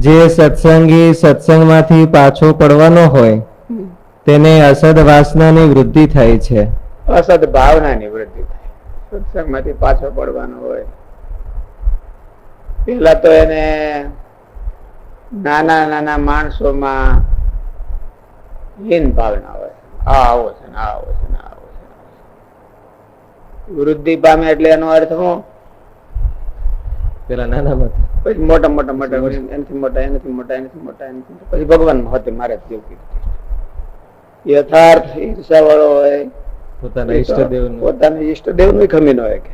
જે સત્સંગી સત્સંગમાંથી પાછો પડવાનો હોય તેને અસદ વાસનાની વૃદ્ધિ થાય છે. અસદ ભાવનાની વૃદ્ધિ થાય. સત્સંગમાંથી પાછો પડવાનો હોય. પેલા તો એને નાના નાના માણસોમાં હીન ભાવના હોય. આ આવો છે ને આ આવો છે ને આ આવો છે ને. આવો છે. વૃદ્ધિ પામે એટલે એનો અર્થ હું પેલા નાનામાંથી પછી મોટા મોટા મોટા એનાથી મોટા એનાથી મોટા એનાથી મોટા એનાથી પછી ભગવાન મહત્વ મારે જેવું કીધું યથાર્થ ઈર્ષા વાળો હોય પોતાના ઈષ્ટદેવ પોતાના ઈષ્ટદેવનું ખમી ન હોય કે.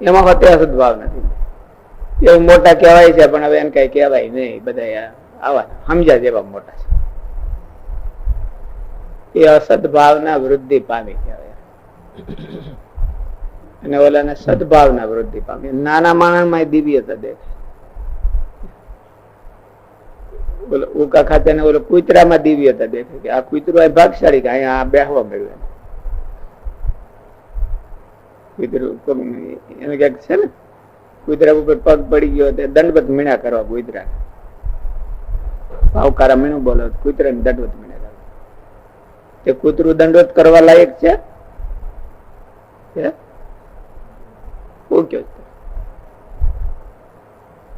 એમાં હોતે સદભાવ નથી. એવું મોટા કહેવાય છે પણ હવે એને કઈ કહેવાય નહીં. બધા આવા સમજ્યા જેવા મોટા છે. એ અસદભાવના વૃદ્ધિ પામી કહેવાય. અને ઓલાને સદભાવના વૃદ્ધિ પામી. નાના માણસમાં દિવ્યતા દેખાય ઓલો ઉકા ખાતે ને ઓલો કુતરામાં દિવ્યતા દેખાય કે આ કૂતરું આ ભાગશાળી કે અહીંયા આ બેહવા મળ્યું. કૂતરું એને ક્યાંક છે ને, કુતરા ઉપર પગ પડી ગયો તે દંડવત મીણા કરવા કુતરા ભાવકારા મીણું બોલો કુતરા ને દંડવત મીણા કરવા. તે કૂતરું દંડવત કરવા લાયક છે? છો?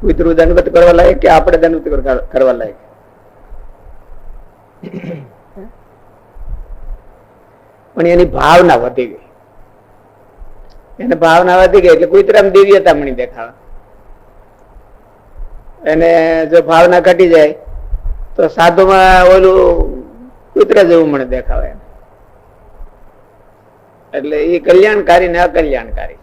કૂતરું દંડવત કરવા લાયક કે આપણે દંડવત કરવા લાયક પણ એની ભાવના વધી ગઈ એને ભાવના વધી ગઈ એટલે કુતરામ દિવ્યતા મણી દેખાવા એને જો ભાવના ઘટી જાય, તો સાધુમાં ઓલું કુતરા જેવું મને દેખાવે. એટલે એ કલ્યાણકારી ને અકલ્યાણકારી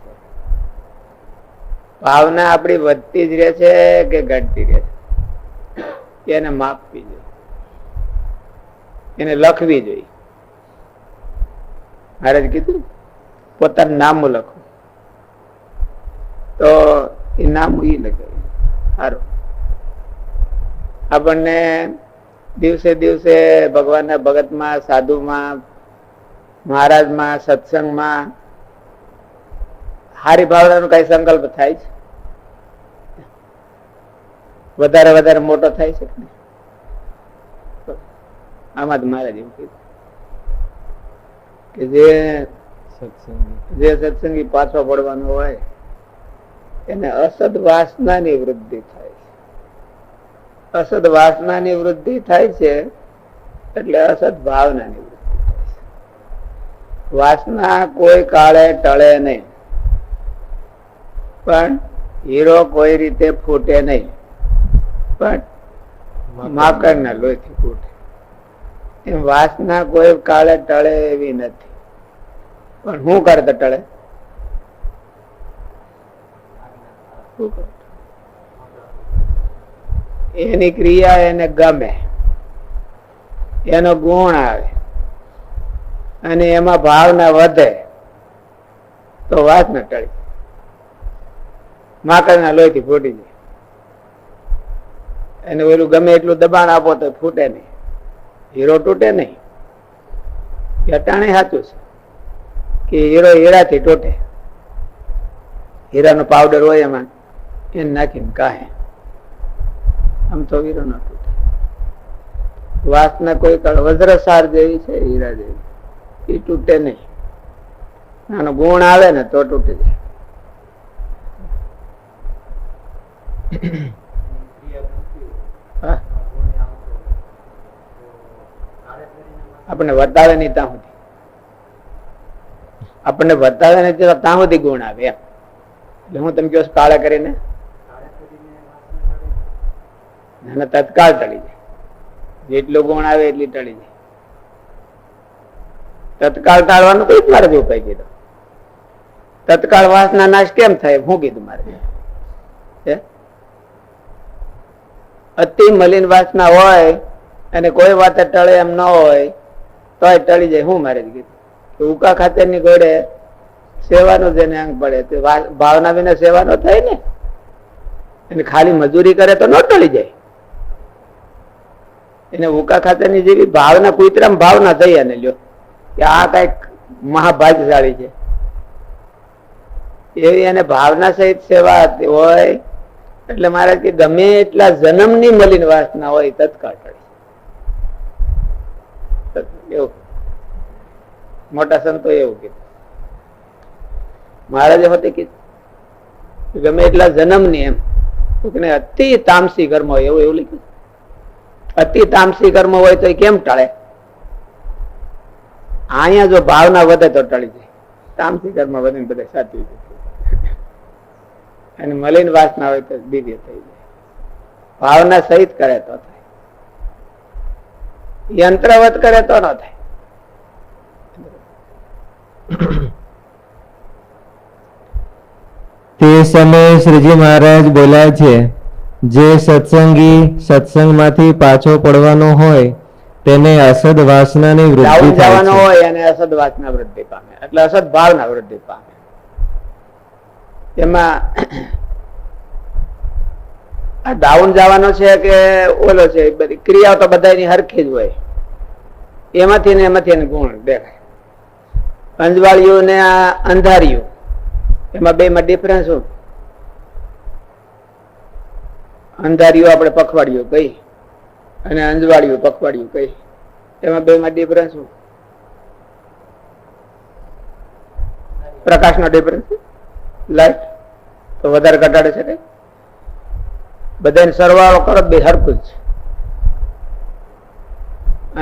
ભાવના આપણી વધતી જ રહે છે કે ઘટતી રહે છે? એને માપવી જોઈએ. એને લખવી જોઈએ. મહારાજ કીધું, પોતાનું નામ લખો. તો એ નામ એ લખે સારું. આપણને દિવસે દિવસે ભગવાનના ભગતમાં, સાધુમાં, મહારાજમાં, સત્સંગમાં, હારી ભાવનાનો કઈ સંકલ્પ થાય છે? વધારે વધારે મોટો થાય છે આમાં જ મહારાજ એવું કીધું. કે જે જે સત્સંગી પાછો પડવાનો હોય એને અસદ વાસનાની વૃદ્ધિ થાય છે. અસદ વાસનાની વૃદ્ધિ થાય છે એટલે અસદ ભાવનાની વૃદ્ધિ થાય છે. વાસના કોઈ કાળે ટળે નહીં. પણ હીરો કોઈ રીતે ફૂટે નહીં. પણ માકડના લોહીથી ફૂટે એમ વાસના કોઈ કાળે ટળે એવી નથી. પણ હું કરતા ટળે? એની ક્રિયા એને ગમે. એનો ગુણ આવે. અને એમાં ભાવના વધે તો વાત ન ટળી માકડના લોહીથી ફૂટી જાય. એને ઓલું ગમે એટલું દબાણ આપો તો ફૂટે નહીં. હીરો તૂટે નહીં. અટાણે સાચું છે કે હીરો હીરાથી તૂટે. હીરાનો પાવડર હોય એમાં, એને નાખીને કાહે. આમ તો હીરો ન તૂટે. વાસના કોઈ કાળ વજ્રસાર જેવી છે, હીરા જેવી. એ તૂટે નહીં. આનો ગુણ આવે ને તો તૂટી જાય. આપણને બતાવે નહીં ત્યાં સુધી. આપણને બતાવે નહીં ત્યાં સુધી ગુણ આવે એટલે હું તમે કહો કાળા કરીને? ના, ના, તત્કાળ ટળી જાય. જેટલો ગુણ આવે એટલી ટળી જાય. તત્કાળ ટાળવાનું કઈ મારે જ ઉપાય કીધો. તત્કાળ વાસના નાશ કેમ થાય હું કીધું મારે? અતિ મલિન વાસના હોય અને કોઈ વાતે ટળે એમ ન હોય, તોય ટળી જાય. હું મારે કીધું ઉકા ખાતરની ગોળે સેવાનું જેને અંગ પડે. તે ભાવના વિના સેવા ન થાય ને. એને ખાલી મજૂરી કરે તો ન ટળી જાય. એને ઉકા ખાતરની જેવી ભાવના, કુતરામ ભાવના થઈ અને લ્યો કે આ કંઈક મહાભાગ્યશાળી છે. એવી એને ભાવના સહિત સેવા હોય એટલે મહારાજ કે ગમે એટલા જન્મની મલિન વાસના હોય તત્કાળ ટળે એવું. મોટા સંતો એવું કીધું મહારાજે હોતે કીધું, ગમે એટલા જન્મની એમ. કોકને અતિ તામસી કર્મ હોય એવું એવું લખ્યું. અતિ તામસી કર્મ હોય તો એ કેમ ટળે? અહીંયા જો ભાવના વધે તો ટળી જાય તામસી કર્મ વધે ને સાચી સાચું અને મલિન વાસના હોય તો દિવ્ય થઈ જાય. ભાવના સહિત કરે તો થાય. યંત્રવત કરે તો ન થાય. તે સમયે શ્રીજી મહારાજ બોલ્યા છે જે સત્સંગી સત્સંગમાંથી પાછો પડવાનો હોય તેને અસદ વાસનાની વૃદ્ધિ થવાનો હોય અને અસદ વાસના વૃદ્ધિ પામે. એટલે અસદ ભાવના વૃદ્ધિ પામે. એમાં આ ડાઉન જવાનો છે કે ઓલો છે ક્રિયાઓ તો બધાની હરખી જ હોય. એમાંથી ને એમાંથી એને ગુણ દેખાય. અંજવાળિયું ને આ અંધારિયું એમાં બે માં ડિફરન્સ શું? અંધારિયું આપણે પખવાડિયું કઈ અને અંજવાળિયું પખવાડિયું કઈ એમાં બે માં ડિફરન્સ શું? પ્રકાશનો ડિફરન્સ લાઈટ તો વધારે ઘટાડે છે કઈ બધાને સરવાળો કરો બે હરકું છે.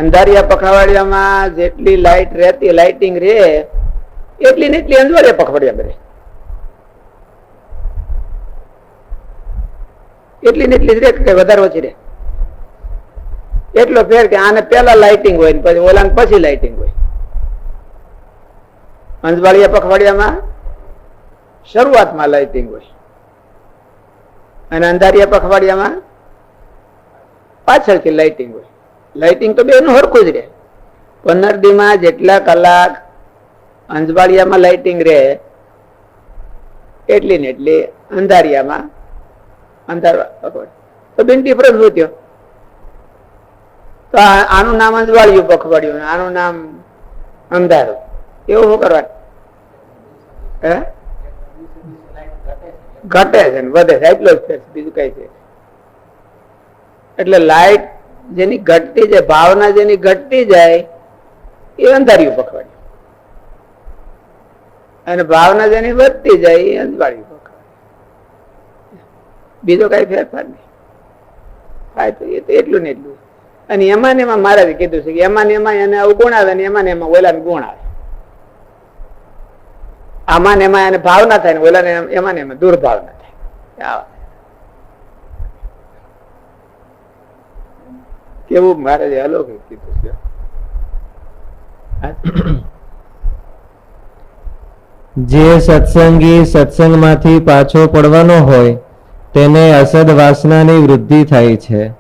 અંધારિયા પખવાડિયામાં જેટલી લાઈટ રહેતી લાઇટિંગ રે એટલી ને એટલી અંજવાળિયા પખવાડિયા રહે એટલી ને એટલી રે કે વધારે ઓછી રે એટલો ફેર કે આને પેલા લાઇટિંગ હોય ને પછી ઓલા પછી લાઇટિંગ હોય. અંજવાળિયા પખવાડિયામાં શરૂઆતમાં લાઇટિંગ હોય. અને અંધારિયા પખવાડિયામાં પાછળથી લાઇટિંગ હોય. લાઇટિંગ તો બેનું હરખું જ રહે. પનરદીમાં જેટલા કલાક અંજવાળિયામાં લાઇટિંગ રહે, એટલી ને એટલી અંધારિયામાં અંધાર તો બેન ડિફરન્સ શું તો આનું નામ અંજવાળિયું પખવાડિયું આનું નામ અંધારું. એવું શું કરવાનું? હે? ઘટે છે ને વધે છે. એટલો જ ફેર બીજું કઈ છે. એટલે લાઈટ જેની ઘટતી જાય, ભાવના જેની ઘટતી જાય, એ અંધારિયું પખવાડિયું અને ભાવના જેની વધતી જાય, એ અંજવાળિયું પખવાડિયું બીજો કઈ ફેરફાર નહીં. થાય તો એ તો એટલું ને એટલું. અને એમાં ને એમાં મહારાજે કીધું છે કે એમાં ને એમાં એને અવગુણ આવે ને એમાં ને એમાં ઓલાને ગુણ આવે આમાં ને એમાં એને ભાવના થાય ને ઓલાને એમ- એમાં ને એમાં દુર્ભાવના થાય. કેવું મારે અલૌકિક કીધું છે? જે સત્સંગી સત્સંગમાંથી પાછો પડવાનો હોય તેને અસદ વાસનાની વૃદ્ધિ થાય છે.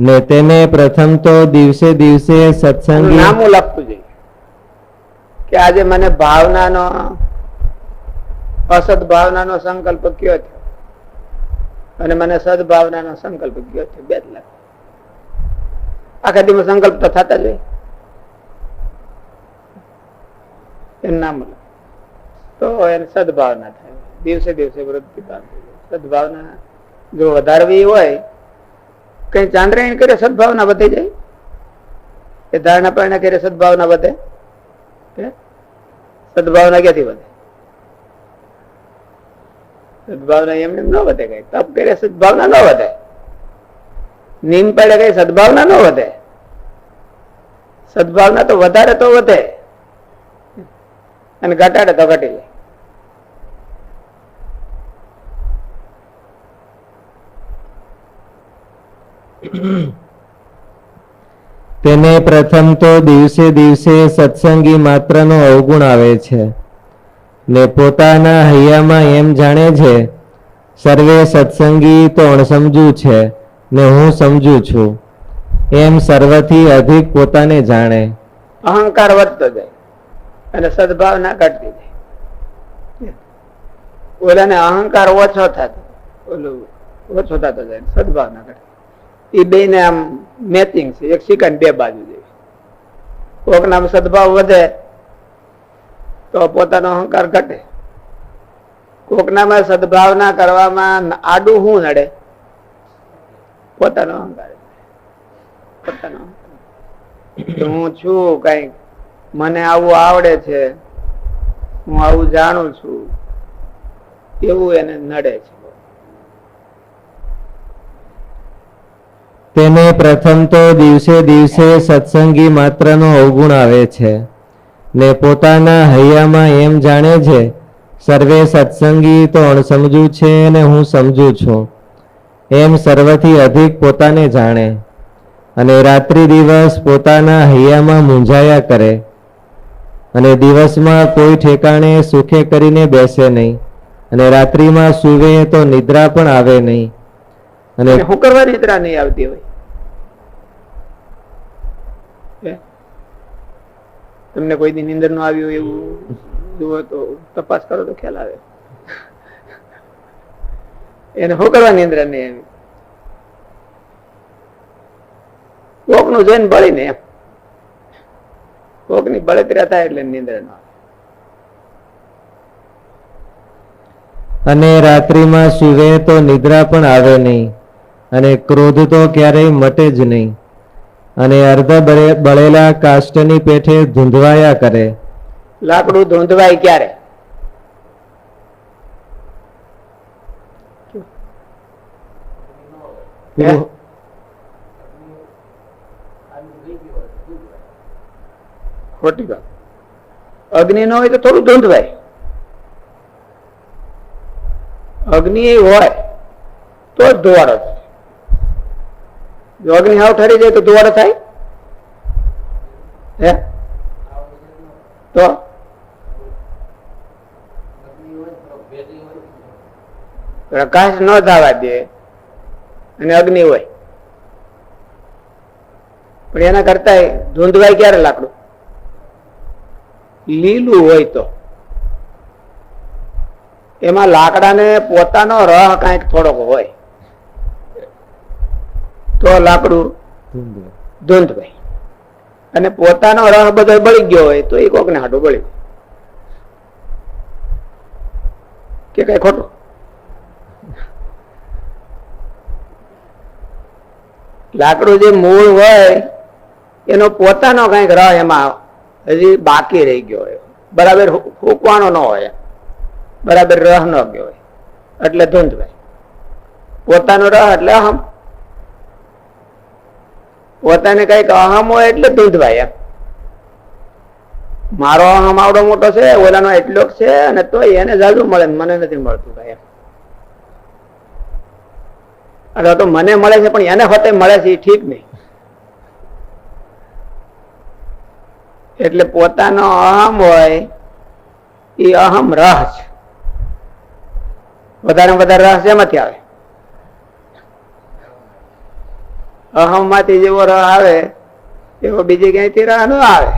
ને તેને પ્રથમ તો દિવસે દિવસે સત્સંગ નામું લખવું જોઈએ. કે આજે મને ભાવનાનો, અસદ ભાવનાનો સંકલ્પ કયો થયો? અને મને સદભાવનાનો સંકલ્પ કયો થયો? બે લખ આખા દિવસ સંકલ્પ તો થતા જ હોય. એનું નામ તો એને સદભાવના થાય. દિવસે દિવસે વૃદ્ધિ જાય. સદભાવના જો વધારવી હોય, કઈ ચાંદ્રાયણ કરે સદભાવના વધે જાય? એ ધારણા પારણા કરે સદભાવના વધે? સદભાવના ક્યાંથી વધે? સદભાવના એમને એમ ન વધે કઈ. તપ કરે, સદભાવના ન વધે. નીમ પડે કઈ, સદભાવના ન વધે. સદભાવના તો વધારે તો વધે. અને ઘટાડે તો ઘટી જાય તેને પ્રથમ તો દિવસે દિવસે સત્સંગી માત્રનો અવગુણ આવે છે. ને પોતાના હૈયામાં એમ જાણે છે, સર્વે સત્સંગી તો અણસમજુ છે ને હું સમજુ છું. એમ સર્વથી અધિક પોતાને જાણે. અહંકાર વધતો જાય અને સદભાવના ઘટતી જાય. ઓલાને અહંકાર ઓછો થતો, ઓલું ઓછો થતો જાય, સદભાવના ઘટે. એ બે ને આમ મેચિંગ છે. એક સિક્કા બે બાજુ જેવી કોકના સદભાવ વધે તો પોતાનો અહંકાર ઘટે. કોકનામાં સદભાવના કરવામાં આડું શું નડે, પોતાનો અહંકાર પોતાનો. હું છું કઈ મને આવું આવડે છે. હું આવું જાણું છું. એવું એને નડે છે. તેને પ્રથમ તો દિવસે દિવસે સત્સંગી માત્રનો અવગુણ આવે છે ને પોતાના હૈયામાં એમ જાણે છે, સર્વે સત્સંગી તો અણસમજુ છે ને હું સમજુ છું. એમ સર્વથી અધિક પોતાને જાણે અને રાત્રિ દિવસ પોતાના હૈયામાં મૂંઝાયા કરે અને દિવસમાં કોઈ ઠેકાણે સુખે કરીને બેસે નહીં અને રાત્રિમાં સૂવે તો નિદ્રા પણ આવે નહીં. અને અને શું કરવા નિદ્રા નહીં આવતી હોય? તમને કોઈ દી નિંદરનું આવ્યું એવું જુઓ તો તપાસ કરો તો ખ્યાલ આવે. એને શું કરવા નિંદ્ર નહીં આવી કોકનું જોઈને બળીને એમ. કોકની બળતરા થાય એટલે નિંદ્ર ન અને રાત્રિમાં સૂવે તો નિદ્રા પણ આવે નહીં અને ક્રોધ તો ક્યારેય મટે જ નહીં. અને અર્ધ બળે- બળેલા કાષ્ટની પેઠે ધૂંધવાયા કરે. લાકડું ધૂંધવાય ક્યારે? ખોટી વાત. અગ્નિ ન હોય તો થોડું ધૂંધવાય. અગ્નિ હોય તો જ ધોવાડો થાય. જો અગ્નિ હાવ ઠરી જાય તો ધુવાડો થાય? હે? તો? પ્રકાશ ન થવા દે. અને અગ્નિ હોય. પણ એના કરતા ધૂંધવાય ક્યારે લાકડું? લીલું હોય તો. એમાં લાકડાને પોતાનો રહ કાંઈક થોડોક હોય. તો લાકડું ધૂંધવાય અને પોતાનો રહ બધો બળી ગયો હોય તો એ કોકને હાટું બળી કે કઈ ખોટું? લાકડું જે મૂળ હોય, એનો પોતાનો કંઈક રહ એમાં હજી બાકી રહી ગયો હોય. બરાબર હુ- ન હોય. બરાબર રહ ન ગયો હોય. એટલે ધૂંધવાય પોતાનો રહ એટલે પોતાને કંઈક અહમ હોય એટલે ધૂંધવાય એમ. મારો અહમ આવડો મોટો છે, ઓલાનો એટલો છે, અને તો એને જાજુ મળે મને નથી મળતું ભાઈ અથવા તો મને મળે છે, પણ એને હોતે મળે છે એ ઠીક નહીં. એટલે પોતાનો અહમ હોય એ અહમ રહ છે. વધારે વધારે રહ શેમાંથી આવે? અહમમાંથી જેવો રહ આવે, એવો બીજી ક્યાંયથી રહ ન આવે.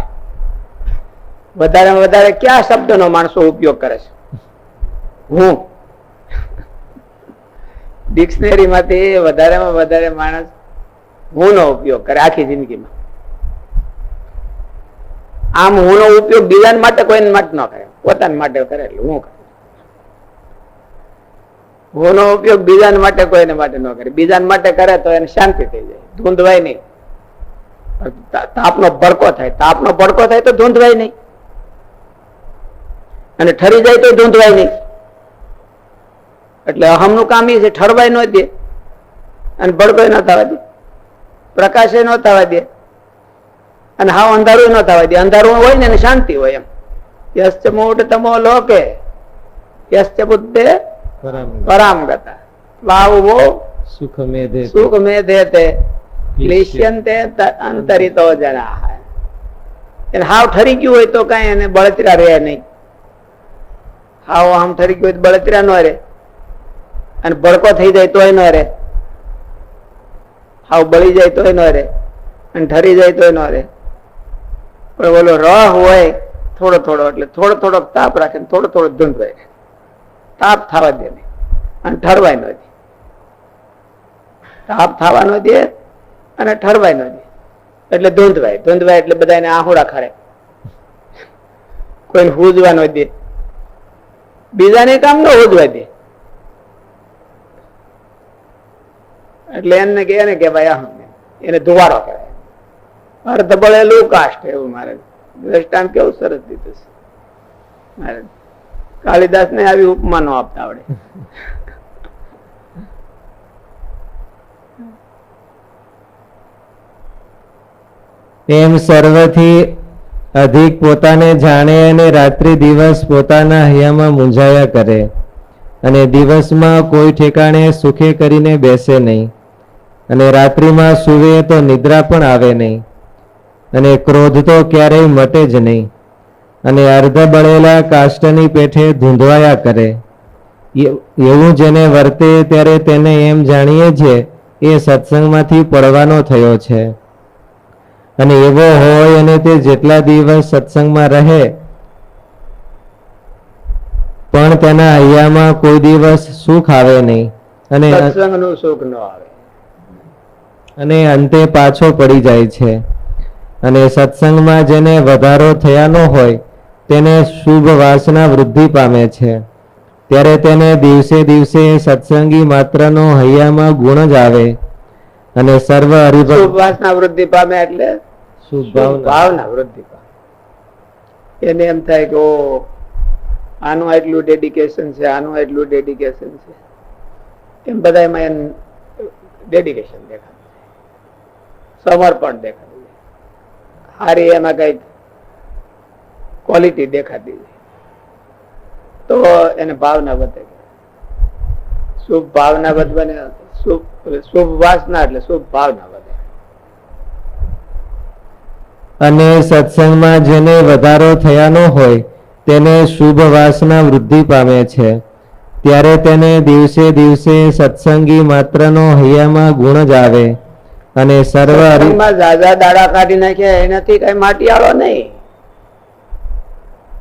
વધારે વધારે કયા શબ્દનો માણસો ઉપયોગ કરે છે? હું. ડિક્શનરી માંથી વધારેમાં વધારે માણસ હું નો ઉપયોગ કરે આખી જિંદગીમાં. આમ હું નો ઉપયોગ બીજા માટે કોઈ માટે ન કરે, પોતાના માટે કરે એટલે હું કરે. હું નો ઉપયોગ બીજા માટે કોઈને માટે ન કરે. બીજા માટે કરે તો એને શાંતિ થઈ જાય. ધૂંધવાય નહીં. તાપનો ભડકો થાય. તાપનો ભડકો થાય તો ધૂંધવાય નહીં. અને ઠરી જાય તો ધૂંધવાય નહીં. એટલે અહમનું કામ એ છે ઠરવાય ન દે. અને ભડકો ન થવા દે. પ્રકાશે ન થવા દે. અને હાવ અંધારું ન થવા દે. અંધારું હોય ને શાંતિ હોય એમ. યશ્ચ મૂઢ તમો લોકે. યશ્ચ બુદ્ધે પરામ ગતા વાવો સુખ મેધે સુખ મેધે તે ક્લિશ્યંતે અંતરિતો જરા એને હાવ ઠરી ગયું હોય તો કઈ એને બળતરા રહે નહીં. હાવ આમ ઠરી ગયું હોય તો બળતરા ન રહે. અને ભડકો થઈ જાય તોય ન રહે. હાવ બળી જાય તોય ન રહે. અને ઠરી જાય તોય ન રહે. પણ ઓલો રહ હોય, થોડો થોડો એટલે થોડો થોડો તાપ રાખે થોડો થોડો ધૂંધ રહે. તાપ થવા દે નહીં. અને ઠરવાય ન દે. તાપ થવા ન દે અને ઠરવાય ન એટલે ધૂંધવાય. ધૂંધવાય એટલે બધાને આહુડા ખરે કોઈને હુજવા ન દે. બીજાને કામ ન હોજવા દે. એટલે એને કે એને કહેવાય આમ એને ધુવારો કહેવાય. અર્ધ બળેલું કાસ્ટ એવું મારે. દ્રષ્ટાંત કેવું સરસ દીધું છે. મારે. કાળિદાસ ને આવી ઉપમા નો આપતા આવડે. એમ સર્વથી અધિક પોતાને જાણે અને રાત્રિ દિવસ પોતાના હૈયામાં મૂંઝાયા કરે. અને દિવસમાં કોઈ ઠેકાણે સુખે કરીને બેસે નહીં. અને રાત્રિમાં સૂવે તો નિદ્રા પણ આવે નહીં. અને ક્રોધ તો ક્યારેય મટે જ નહીં. અને અર્ધ બળેલા કાષ્ટની પેઠે ધૂંધવાયા કરે. એવું જેને વર્તે ત્યારે તેને એમ જાણીએ છીએ એ સત્સંગમાંથી પડવાનો થયો છે. અને એવો હોય અને તે જેટલા દિવસ સત્સંગમાં રહે પણ તેના હૈયામાં કોઈ દિવસ સુખ આવે નહીં. અને સત્સંગનું સુખ ન આવે. અને અંતે પાછો પડી જાય છે. અને સત્સંગમાં જેને વધારો થયાનો હોય તેને શુભ વાસના વૃદ્ધિ પામે છે. ત્યારે તેને દિવસે દિવસે સત્સંગી માત્રનો હૈયામાં ગુણ જ આવે. અને સર્વ હરિભક્ત વાસના વૃદ્ધિ પામે એટલે ભાવના વૃદ્ધિ એને એમ થાય કે આનું આટલું ડેડિકેશન છે, આનું આટલું ડેડિકેશન છે. એમ બધા એમાં એમ ડેડિકેશન દેખાય સમર્પણ દેખાતું સારી એમાં કંઈક ક્વોલિટી દેખાતી તો એને ભાવના વધે. શુભ ભાવના વધવાને, શુભ શુભ વાસના એટલે શુભ ભાવના વધે અને સત્સંગમાં જેને વધારો થયાનો હોય તેને શુભ વાસના વૃદ્ધિ પામે છે. ત્યારે તેને દિવસે દિવસે સત્સંગી માત્રનો હૈયામાં ગુણ જ આવે અને સર્વ ઝાઝા દાડા કાઢી નાખ્યા એનાથી કઈ માટીયાળો નહીં.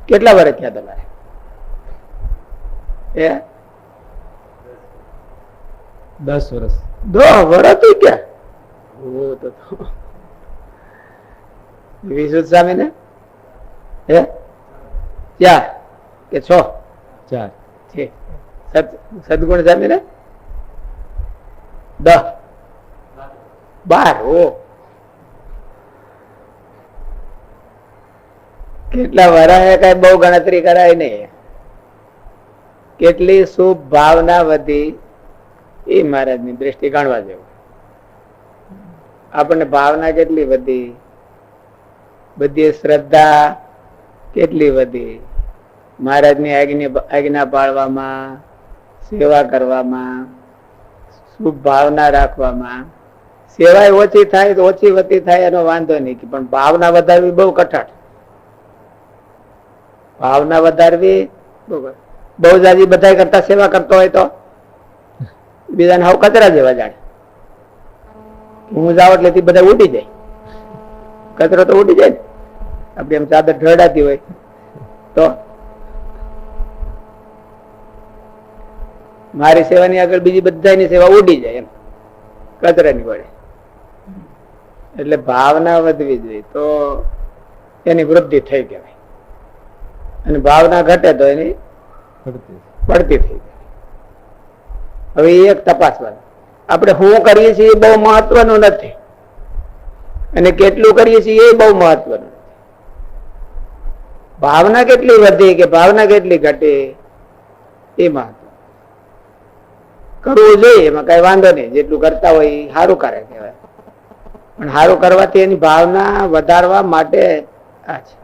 કેટલા વર્ષ થયા તમારે? એ દસ વર્ષ દો વર્ષ તો. વિશુદ્ધ સ્વામી ને હે? ચાર કે છ? ચાર. છે સદગુણ સ્વામી ને દસ બાર ઓ કેટલા વરાએ કઈ બહુ ગણતરી કરાય નહીં. કેટલી શુભ ભાવના વધી એ મહારાજની દ્રષ્ટિ ગણવા જેવું. આપણને ભાવના કેટલી વધી? બધી શ્રદ્ધા કેટલી વધી? મહારાજની આજ્ઞા આજ્ઞા પાળવામાં, સેવા કરવામાં, શુભ ભાવના રાખવામાં. સેવાય ઓછી થાય તો ઓછી વતી થાય એનો વાંધો નહીં, પણ ભાવના વધારવી બહુ કઠણ. ભાવના વધારવી બહુ જાજી બધા કરતા સેવા કરતો હોય તો? બીજાને હાવ કચરા જેવા જાણે. હું જાઉં એટલે બધા ઉડી જાય. કચરો તો ઉડી જાય ને. આપડી એમ ચાદર ઢળાતી હોય. તો મારી સેવાની આગળ બીજી બધાની સેવા ઉડી જાય એમ. કચરાની વડે. એટલે ભાવના વધવી જોઈએ તો એની વૃદ્ધિ થઈ કહેવાય અને ભાવના ઘટે તો એની પડતી. થઈ જાય હવે એક તપાસવાનું. આપણે શું કરીએ છીએ એ બહુ મહત્વનું નથી. અને કેટલું કરીએ છીએ એ બહુ મહત્વનું. ભાવના કેટલી વધી કે ભાવના કેટલી ઘટે? એ મહત્વ કરવું જોઈએ, એમાં કઈ વાંધો નહીં. જેટલું કરતા હોય એ સારું કરે કહેવાય. પણ સારું કરવાથી એની ભાવના વધારવા માટે આ છે.